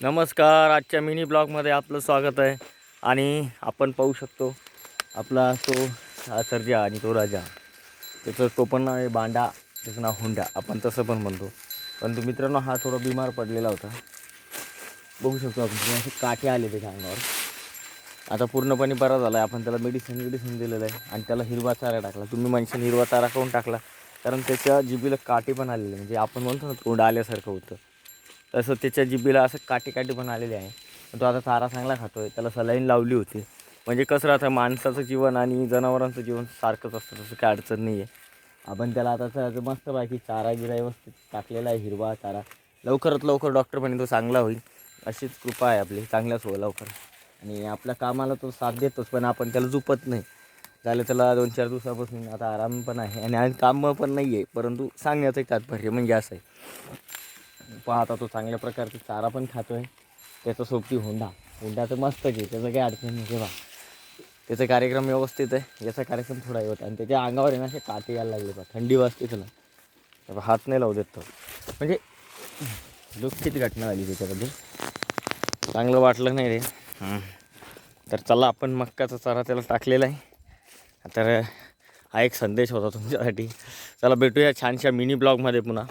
नमस्कार आजच्या मिनी ब्लॉगमध्ये आपलं स्वागत आहे. आणि आपण पाहू शकतो आपला तो सर्जा आणि तो राजा. त्याचं तो पण नाव आहे बांडा त्याचं नाव हुंडा. आपण तसं पण म्हणतो. परंतु मित्रांनो हा थोडा बिमार पडलेला होता. बघू शकतो आपण. असे काटे आले त्याच्या अंगावर आता पूर्णपणे बरा झाला आहे आपण त्याला मेडिसिन मेडिसिन दिलेलं आहे. आणि त्याला हिरवा चारा टाकला. तुम्ही म्हणशाल हिरवा चारा काऊन टाकला. कारण त्याच्या जिबीला काटे पण आलेले. म्हणजे आपण म्हणतो ना तोंड आल्यासारखं होतं. तसं त्याच्या जिबीला असं काटे काटे पण आलेले आहे. तो आता चारा चांगला खातो आहे त्याला सलाईन लावली होती. म्हणजे कसं राहतं माणसाचं जीवन आणि जनावरांचं जीवन सारखंच असतं तसं काय अडचण नाही आहे आपण त्याला आता तर मस्त बाकी चारा गिरा व्यवस्थित टाकलेला आहे हिरवा चारा. लवकरात लवकर डॉक्टर म्हणे तो चांगला होईल. अशीच कृपा आहे आपली चांगल्याच हो लवकर. आणि आपल्या कामाला तो साथ देतोच पण आपण त्याला झुपत नाही. झालं त्याला दोन चार दिवसापासून आता आराम पण आहे. आणि काम पण नाही आहे परंतु सांगण्याचं तात्पर्य म्हणजे असं आहे. पाहता तो चांगल्या प्रकारचा चारा पण खातो आहे त्याचा सोबती हुंडा. हुंडा तर मस्तच आहे. त्याचं काही अडचण नाही. बा त्याचा कार्यक्रम व्यवस्थित आहे. याचा कार्यक्रम थोडा होता आणि त्याच्या अंगावर आहे ना असे काटे यायला लागले बा थंडी वाजते त्याला. तेव्हा हात नाही लावू देत तो. म्हणजे दुःखित घटना झाली त्याच्याबद्दल. चांगलं वाटलं नाही रे. तर चला आपण मक्काचा चारा त्याला टाकलेला आहे. तर हा एक संदेश होता तुमच्यासाठी. चला भेटूया छानशा मिनी ब्लॉगमध्ये पुन्हा.